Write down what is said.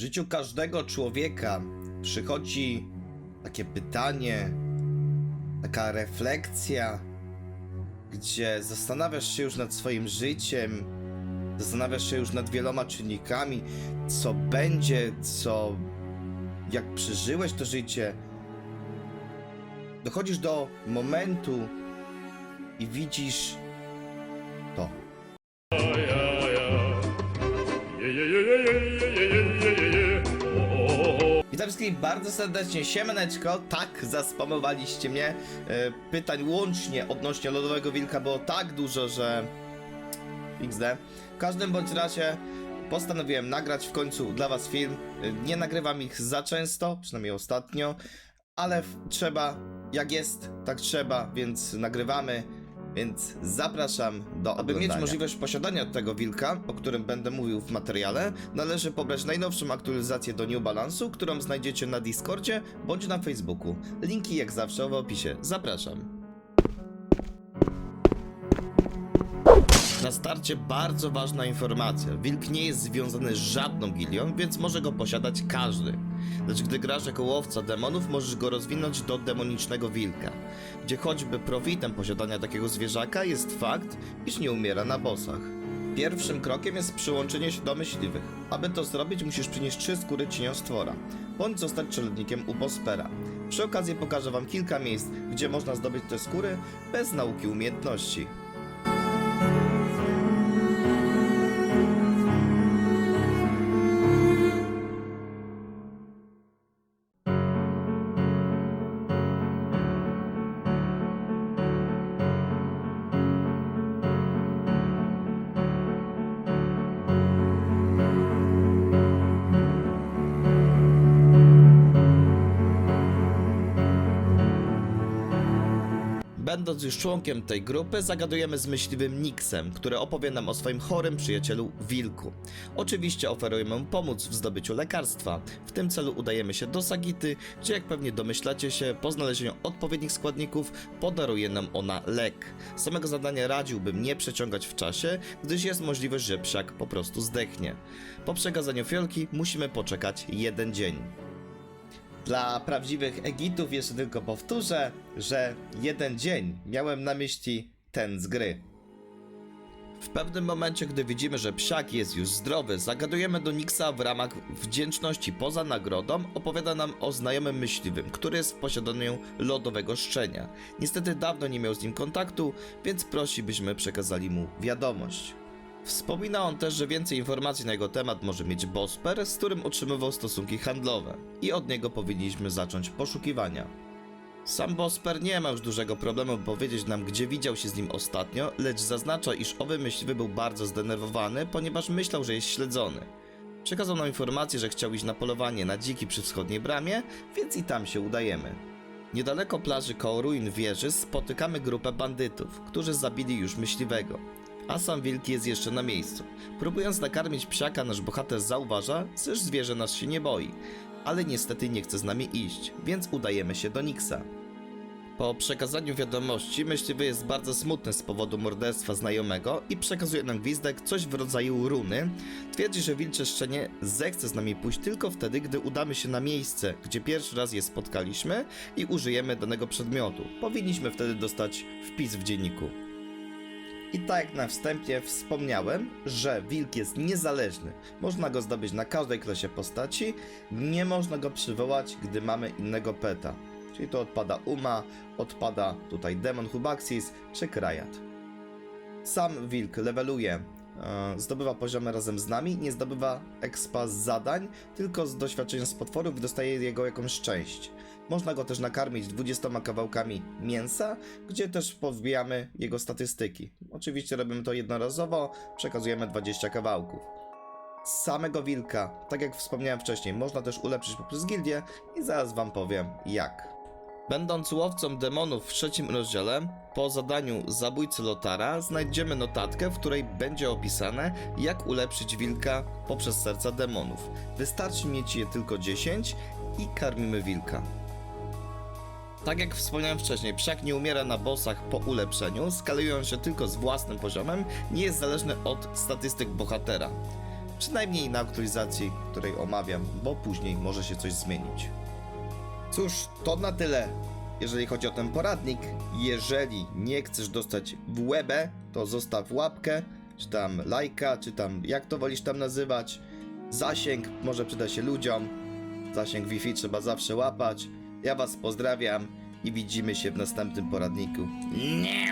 W życiu każdego człowieka przychodzi takie pytanie, taka refleksja, gdzie zastanawiasz się już nad swoim życiem, zastanawiasz się już nad wieloma czynnikami, co będzie, co. jak przeżyłeś to życie. Dochodzisz do momentu i widzisz wszystkich bardzo serdecznie, siemaneczko, tak, zaspamowaliście mnie. E, Pytań łącznie odnośnie Lodowego Wilka było tak dużo, że... XD. W każdym bądź razie postanowiłem nagrać w końcu dla was film. E, Nie nagrywam ich za często, przynajmniej ostatnio, ale trzeba, jak jest, tak trzeba, więc nagrywamy. Więc zapraszam do Aby mieć możliwość posiadania tego wilka, o którym będę mówił w materiale, należy pobrać najnowszą aktualizację do New Balance'u, którą znajdziecie na Discordzie bądź na Facebooku. Linki jak zawsze w opisie. Zapraszam. Na starcie bardzo ważna informacja. Wilk nie jest związany z żadną gilią, więc może go posiadać każdy. Lecz gdy grasz jako łowca demonów, możesz go rozwinąć do demonicznego wilka, gdzie choćby profitem posiadania takiego zwierzaka jest fakt, iż nie umiera na bossach. Pierwszym krokiem jest przyłączenie się do myśliwych. Aby to zrobić, musisz przynieść trzy skóry cieniostwora, bądź zostać czeladnikiem u Bospera. Przy okazji pokażę wam kilka miejsc, gdzie można zdobyć te skóry bez nauki umiejętności. Będąc już członkiem tej grupy, zagadujemy z myśliwym Nixem, który opowie nam o swoim chorym przyjacielu Wilku. Oczywiście oferujemy mu pomóc w zdobyciu lekarstwa. W tym celu udajemy się do Sagity, gdzie jak pewnie domyślacie się, po znalezieniu odpowiednich składników podaruje nam ona lek. Samego zadania radziłbym nie przeciągać w czasie, gdyż jest możliwość, że psiak po prostu zdechnie. Po przekazaniu fiolki musimy poczekać jeden dzień. Dla prawdziwych Egitów jeszcze tylko powtórzę, że jeden dzień miałem na myśli ten z gry. W pewnym momencie, gdy widzimy, że psiak jest już zdrowy, zagadujemy do Nixa w ramach wdzięczności poza nagrodą, opowiada nam o znajomym myśliwym, który jest w posiadaniu lodowego szczenia. Niestety dawno nie miał z nim kontaktu, więc prosi, byśmy przekazali mu wiadomość. Wspomina on też, że więcej informacji na jego temat może mieć Bosper, z którym utrzymywał stosunki handlowe i od niego powinniśmy zacząć poszukiwania. Sam Bosper nie ma już dużego problemu powiedzieć nam, gdzie widział się z nim ostatnio, lecz zaznacza, iż owy myśliwy był bardzo zdenerwowany, ponieważ myślał, że jest śledzony. Przekazał nam informację, że chciał iść na polowanie na dziki przy wschodniej bramie, więc i tam się udajemy. Niedaleko plaży koło ruin wieży spotykamy grupę bandytów, którzy zabili już myśliwego a sam wilk jest jeszcze na miejscu. Próbując nakarmić psiaka, nasz bohater zauważa, że zwierzę nas się nie boi, ale niestety nie chce z nami iść, więc udajemy się do Nixa. Po przekazaniu wiadomości, myśliwy jest bardzo smutny z powodu morderstwa znajomego i przekazuje nam gwizdek coś w rodzaju runy. Twierdzi, że wilcze szczenie zechce z nami pójść tylko wtedy, gdy udamy się na miejsce, gdzie pierwszy raz je spotkaliśmy i użyjemy danego przedmiotu. Powinniśmy wtedy dostać wpis w dzienniku. I tak jak na wstępie wspomniałem, że wilk jest niezależny. Można go zdobyć na każdej klasie postaci, nie można go przywołać, gdy mamy innego peta. Czyli to odpada Uma, odpada tutaj Demon Hubaxis czy Krajat. Sam wilk leveluje, zdobywa poziomy razem z nami, nie zdobywa expa z zadań, tylko z doświadczenia z potworów i dostaje jego jakąś część. Można go też nakarmić 20 kawałkami mięsa, gdzie też powbijamy jego statystyki. Oczywiście robimy to jednorazowo, przekazujemy 20 kawałków. Samego wilka, tak jak wspomniałem wcześniej, można też ulepszyć poprzez gildię i zaraz wam powiem jak. Będąc łowcą demonów w trzecim rozdziale, po zadaniu zabójcy Lotara znajdziemy notatkę, w której będzie opisane, jak ulepszyć wilka poprzez serca demonów. Wystarczy mieć je tylko 10 i karmimy wilka. Tak jak wspomniałem wcześniej, psiak nie umiera na bossach po ulepszeniu, skalują się tylko z własnym poziomem, nie jest zależny od statystyk bohatera. Przynajmniej na aktualizacji, której omawiam, bo później może się coś zmienić. Cóż, to na tyle, jeżeli chodzi o ten poradnik. Jeżeli nie chcesz dostać w łebę, to zostaw łapkę, czy tam lajka, czy tam jak to wolisz tam nazywać. Zasięg może przyda się ludziom. Zasięg Wi-Fi trzeba zawsze łapać. Ja Was pozdrawiam i widzimy się w następnym poradniku. Nie.